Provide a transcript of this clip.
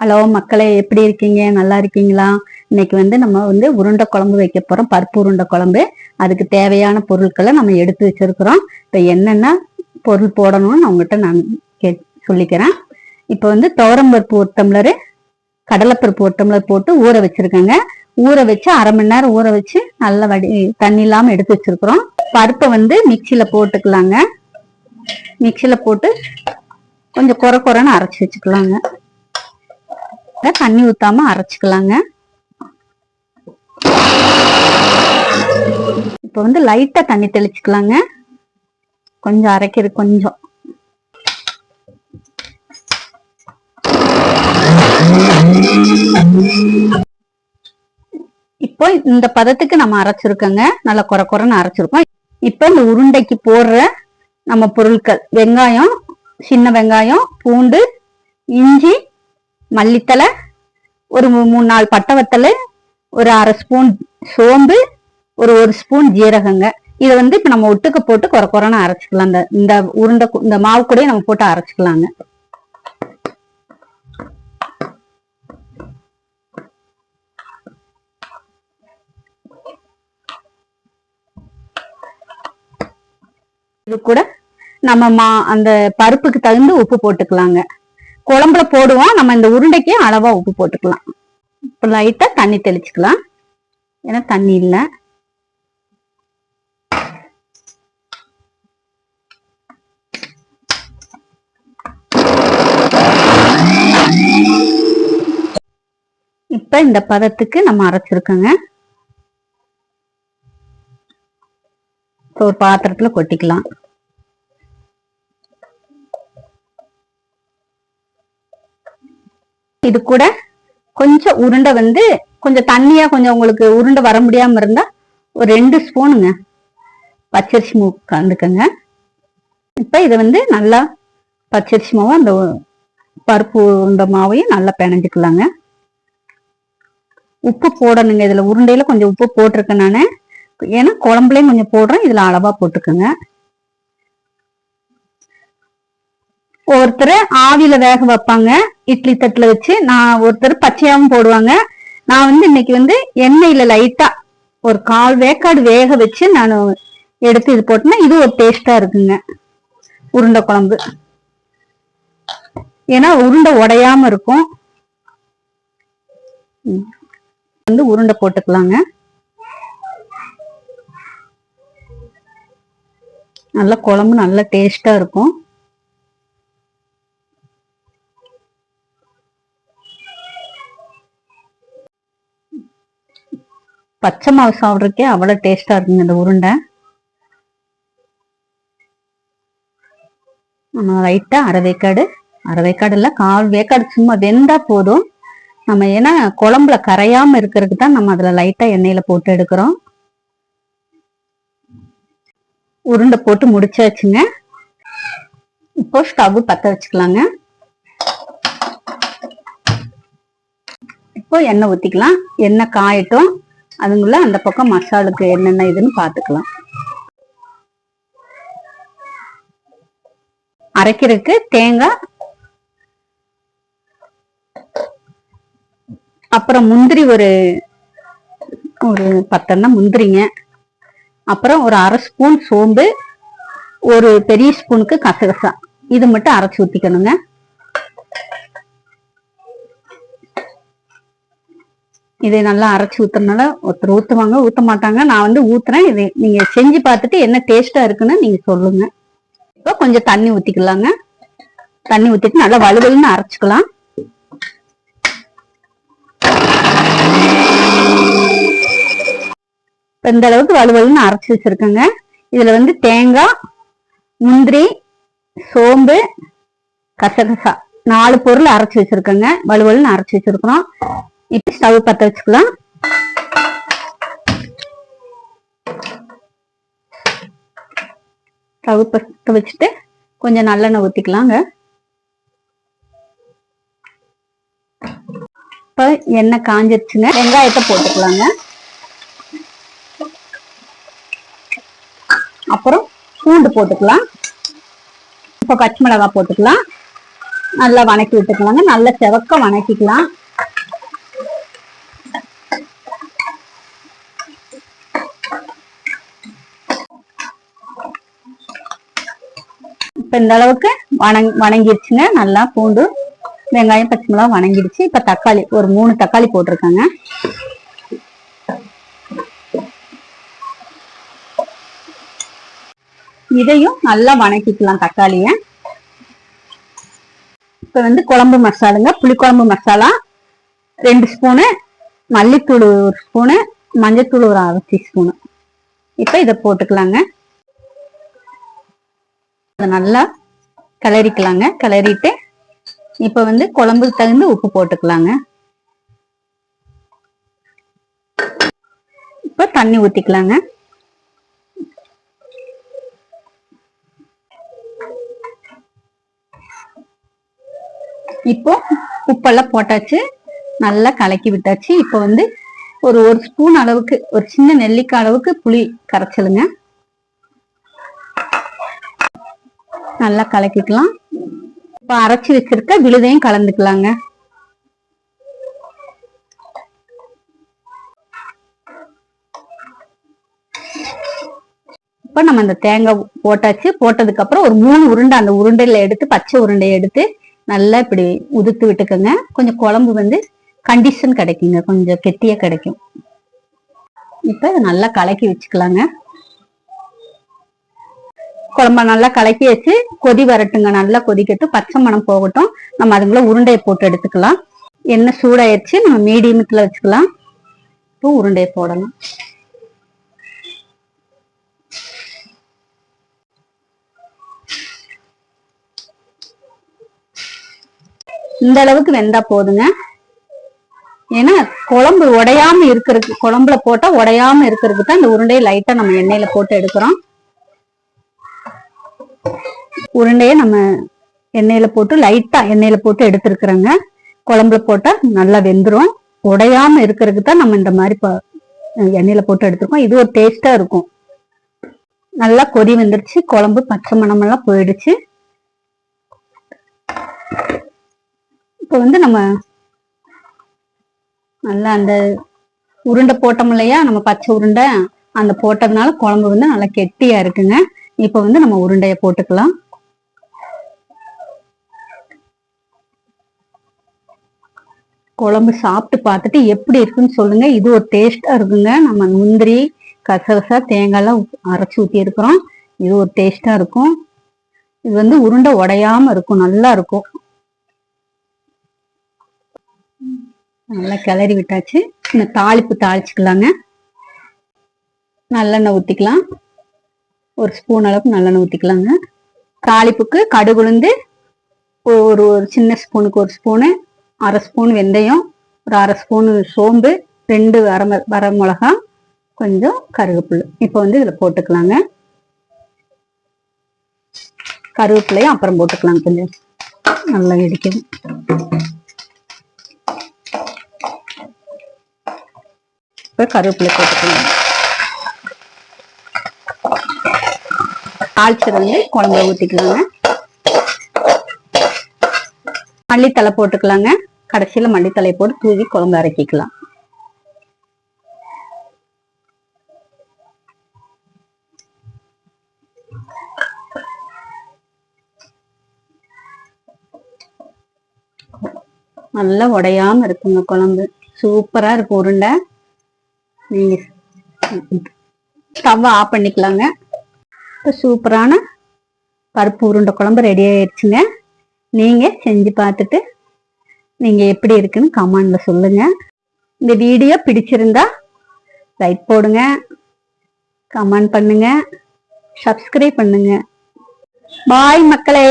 Hello மக்களே எப்படி இருக்கீங்க? நல்லா இருக்கீங்களா? இன்னைக்கு வந்து நம்ம வந்து உருண்டை குழம்பு வைக்க போறோம். பருப்பு உருண்டை குழம்பு. அதுக்கு தேவையான பொருட்களை நம்ம எடுத்து வச்சிருக்கிறோம். இப்போ என்னென்ன பொருள் போடணும்னு அவங்ககிட்ட நான் கே சொல்லிக்கிறேன். இப்போ வந்து துவரம்பருப்பு ஒரு டம்ளர் கடலைப்பருப்பு ஒரு டம்ளர் போட்டு ஊற வச்சிருக்கேங்க. ஊற வச்சு அரை மணி நேரம் ஊற வச்சு நல்லா வடி தண்ணி இல்லாம எடுத்து வச்சிருக்கிறோம். பருப்பை வந்து மிக்சியில போட்டுக்கலாங்க. மிக்சியில போட்டு கொஞ்சம் குறை குறைன்னு அரைச்சி வச்சுக்கலாங்க. தண்ணி ஊத்தாம அரைச்சுக்கலாங்க. இப்போ வந்து லைட்டா தண்ணி தெளிச்சுக்கலாங்க. கொஞ்சம் அரைக்கிறது கொஞ்சம். இப்போ இந்த பதத்துக்கு நம்ம அரைச்சிருக்கோங்க. நல்லா குறை குறைன்னு அரைச்சிருக்கோம். இப்போ இந்த உருண்டைக்கு போடுற நம்ம பொருட்கள் வெங்காயம் சின்ன வெங்காயம் பூண்டு இஞ்சி மல்லித்தலை ஒரு மூணு நாலு பட்டவத்தல் ஒரு அரை ஸ்பூன் சோம்பு ஒரு ஒரு ஸ்பூன் ஜீரகங்க. இதை வந்து இப்போ நம்ம ஒட்டுக்க போட்டு குறை குறைன்னு அரைச்சிக்கலாம். இந்த இந்த உருண்டை இந்த மாவு கூடயே நம்ம போட்டு அரைச்சிக்கலாங்க. இது கூட நம்ம மா அந்த பருப்புக்கு தகுந்த உப்பு போட்டுக்கலாங்க. குழம்புல போடுவோம். நம்ம இந்த உருண்டைக்கு அளவா உப்பு போட்டுக்கலாம். இப்போ லைட்டா தண்ணி தெளிச்சுக்கலாம். ஏன்னா தண்ணி இல்லை. இப்ப இந்த பதத்துக்கு நம்ம அரைச்சிருக்கோங்க. ஒரு பாத்திரத்துல கொட்டிக்கலாம். இது கூட கொஞ்சம் உருண்டை வந்து கொஞ்சம் தண்ணியா கொஞ்சம் உங்களுக்கு உருண்டை வர முடியாம இருந்தா ஒரு ரெண்டு ஸ்பூனுங்க. பச்சரிசி மாவு கலந்துக்கங்க. இப்ப இதை வந்து நல்லா பச்சரிசி மாவும் அந்த பருப்பு உருண்டை மாவையும் நல்லா பிணைஞ்சுக்கலாங்க. உப்பு போடணுங்க. இதுல உருண்டையில கொஞ்சம் உப்பு போட்டிருக்கேன் நானு. ஏன்னா குழம்புலையும் கொஞ்சம் போடுறேன். இதுல அளவா போட்டுக்கோங்க. ஒருத்தர் ஆவியில வேக வைப்பாங்க. இட்லி தட்டுல வச்சு நான் ஒருத்தர் பச்சையாவும் போடுவாங்க. நான் வந்து இன்னைக்கு வந்து எண்ணெயில லைட்டா ஒரு கால் வேக்காடு வேக வச்சு நான் எடுத்து இது போட்டேன்னா இது ஒரு டேஸ்டா இருக்குங்க. உருண்டை குழம்பு. ஏன்னா உருண்டை உடையாம இருக்கும். ம். வந்து உருண்டை போட்டுக்கலாங்க. நல்ல குழம்பு நல்ல டேஸ்டா இருக்கும். பச்சை மாவு சாப்பிட்றக்கே அவ்வளோ டேஸ்டாக இருக்குங்க இந்த உருண்டை. நம்ம லைட்டாக அரை வேக்காடு அரை வேக்காடு இல்லை கால் வேக்காடு சும்மா வெந்தால் போதும். நம்ம ஏன்னா குழம்புல கரையாமல் இருக்கிறதுக்கு தான் நம்ம அதில் லைட்டாக எண்ணெயில் போட்டு எடுக்கிறோம். உருண்டை போட்டு முடிச்சாச்சுங்க. இப்போ ஸ்டவ் பற்ற வச்சுக்கலாங்க. இப்போ எண்ணெய் ஊற்றிக்கலாம் எண்ணெய் காயட்டும். அதுங்கள அந்த பக்கம் மசாலுக்கு என்னென்ன இதுன்னு பார்த்துக்கலாம் அரைக்கிறதுக்கு தேங்காய் அப்புறம் முந்திரி ஒரு ஒரு பத்தன்னா முந்திரிங்க. அப்புறம் ஒரு அரை ஸ்பூன் சோம்பு ஒரு பெரிய ஸ்பூனுக்கு கசகசா. இது மட்டும் அரைச்சி ஊத்திக்கணுங்க. இதை நல்லா அரைச்சி ஊத்துறதுனால ஒருத்தர் ஊத்துவாங்க ஊத்த மாட்டாங்க. நான் வந்து ஊத்துறேன். இதை நீங்க செஞ்சு பார்த்துட்டு என்ன டேஸ்டா இருக்குன்னு நீங்க சொல்லுங்க. இப்போ கொஞ்சம் தண்ணி ஊத்திக்கலாங்க. தண்ணி ஊத்திட்டு நல்லா வலுவலுன்னு அரைச்சுக்கலாம். இப்ப இந்த அளவுக்கு வலுவலுன்னு அரைச்சு வச்சிருக்கேங்க. இதுல வந்து தேங்காய் முந்திரி சோம்பு கசகசா. நாலு பொருள் அரைச்சு வச்சிருக்கேங்க. வலுவலுன்னு அரைச்சு வச்சிருக்கிறோம். இப்ப ஸ்டவ் பத்த வச்சுக்கலாம். ஸ்டவ் பத்த வச்சுட்டு கொஞ்சம் நல்லெண்ணெய் ஊத்திக்கலாங்க. இப்ப எண்ணெய் காஞ்சிருச்சுங்க. வெங்காயத்தை போட்டுக்கலாங்க. அப்புறம் பூண்டு போட்டுக்கலாம். இப்போ பச்சை மிளகாய் போட்டுக்கலாம். நல்லா வணக்கி விட்டுக்கலாங்க. நல்லா செவக்க வணக்கிக்கலாம். இப்ப இந்த அளவுக்கு வணங் வணங்கிடுச்சுங்க நல்லா பூண்டு வெங்காயம் பச்சை மிளகா வணங்கிடுச்சு. இப்ப தக்காளி ஒரு மூணு தக்காளி போட்டிருக்காங்க. இதையும் நல்லா வணக்கிக்கலாம் தக்காளிய. இப்ப வந்து குழம்பு மசாலுங்க. புளிக்குழம்பு மசாலா ரெண்டு ஸ்பூனு மல்லித்தூள் ஒரு ஸ்பூனு மஞ்சத்தூள் ஒரு அரை டீஸ்பூனு இப்ப இதை போட்டுக்கலாங்க. அதை நல்லா கிளறிக்கலாங்க. கிளறிட்டு இப்ப வந்து குழம்புக்கு தகுந்த உப்பு போட்டுக்கலாங்க. இப்போ தண்ணி ஊத்திக்கலாங்க. இப்போ உப்பெல்லாம் போட்டாச்சு. நல்லா கலக்கி விட்டாச்சு. இப்போ வந்து ஒரு ஒரு ஸ்பூன் அளவுக்கு ஒரு சின்ன நெல்லிக்காய் அளவுக்கு புளி கரைச்சலுங்க. நல்லா கலக்கிக்கலாம். இப்போ அரைச்சி வச்சிருக்க விழுதையும் கலந்துக்கலாங்க. இப்போ நம்ம அந்த தேங்காய் போட்டாச்சு. போட்டதுக்கு அப்புறம் ஒரு மூணு உருண்டை அந்த உருண்டையில எடுத்து பச்சை உருண்டையை எடுத்து நல்லா இப்படி உதுத்து விட்டுக்கோங்க. கொஞ்சம் குழம்பு வந்து கண்டிஷன் கிடைக்குங்க. கொஞ்சம் கெட்டியா கிடைக்கும். இப்ப இதை நல்லா கலக்கி வச்சுக்கலாங்க. குழம்ப நல்லா கலக்கி வச்சு கொதி வரட்டுங்க. நல்லா கொதிக்கட்டு பச்சை மணம் போகட்டும். நம்ம அதுக்குள்ள உருண்டையை போட்டு எடுத்துக்கலாம். எண்ணெய் சூடாயிருச்சு. நம்ம மீடியமத்துல வச்சுக்கலாம். இப்போ உருண்டையை போடலாம். இந்த அளவுக்கு வெந்தா போதுங்க. ஏன்னா குழம்பு உடையாம இருக்கிறதுக்கு குழம்புல போட்டா உடையாம இருக்கிறதுக்கு தான் இந்த உருண்டையை லைட்டா நம்ம எண்ணெயில போட்டு எடுக்கிறோம். உருண்டையை நம்ம எண்ணெயில போட்டு லைட்டா எண்ணெயில போட்டு எடுத்திருக்கிறோங்க. குழம்புல போட்டா நல்லா வெந்துரும். உடையாம இருக்கிறதுக்கு தான் நம்ம இந்த மாதிரி எண்ணெயில போட்டு எடுத்திருக்கோம். இது ஒரு டேஸ்டா இருக்கும். நல்லா கொதி வந்துருச்சு. குழம்பு பச்சை மணமெல்லாம் போயிடுச்சு. இப்போ வந்து நம்ம நல்லா அந்த உருண்டை போட்டோம் இல்லையா? நம்ம பச்சை உருண்டை அந்த போட்டதுனால குழம்பு வந்து நல்லா கெட்டியா இருக்குங்க. இப்போ வந்து நம்ம உருண்டைய போட்டுக்கலாம். குழம்பு சாப்பிட்டு பார்த்துட்டு எப்படி இருக்குன்னு சொல்லுங்க. இது ஒரு டேஸ்டா இருக்குங்க. நம்ம முந்திரி கசகசா தேங்காய்லாம் அரைச்சி ஊற்றி இருக்கிறோம் இது ஒரு டேஸ்டா இருக்கும். இது வந்து உருண்டை உடையாம இருக்கும். நல்லா இருக்கும். நல்லா கிளறி விட்டாச்சு. இந்த தாளிப்பு தாளிச்சுக்கலாங்க. நல்லெண்ணெய் ஊத்திக்கலாம். ஒரு ஸ்பூன் அளவுக்கு நல்லெண்ணெய் ஊற்றிக்கலாங்க தாளிப்புக்கு கடுகு உளுந்து ஒரு ஒரு சின்ன ஸ்பூனுக்கு ஒரு ஸ்பூனு அரை ஸ்பூன் வெந்தயம் ஒரு அரை ஸ்பூனு சோம்பு ரெண்டு வர வர மிளகா கொஞ்சம் கருவேப்பிலை. இப்போ வந்து இதில் போட்டுக்கலாங்க. கருவேப்பிலையும் அப்புறம் போட்டுக்கலாம் கொஞ்சம். நல்லா இடிக்கும் இப்போ கருவேப்பிலை போட்டுக்கலாம் தாளிச்சது வந்து குழம்புல ஊத்திக்கலாங்க. மல்லித்தலை போட்டுக்கலாங்க. கடைசியில மல்லித்தலை போட்டு தூவி குழம்பு இறக்கிக்கலாம் நல்லா உடையாம இருக்குங்க குழம்பு. சூப்பரா இருக்கும். உருண்டை. நீங்க ஸ்டவ் ஆஃப் பண்ணிக்கலாங்க. இப்போ சூப்பரான பருப்பு உருண்டை குழம்பு ரெடி ஆயிடுச்சுங்க நீங்கள் செஞ்சு பார்த்துட்டு நீங்கள் எப்படி இருக்குன்னு கமெண்டில் சொல்லுங்க. இந்த வீடியோ பிடிச்சிருந்தா லைக் போடுங்க கமெண்ட் பண்ணுங்க சப்ஸ்கிரைப் பண்ணுங்க. பாய் மக்களே.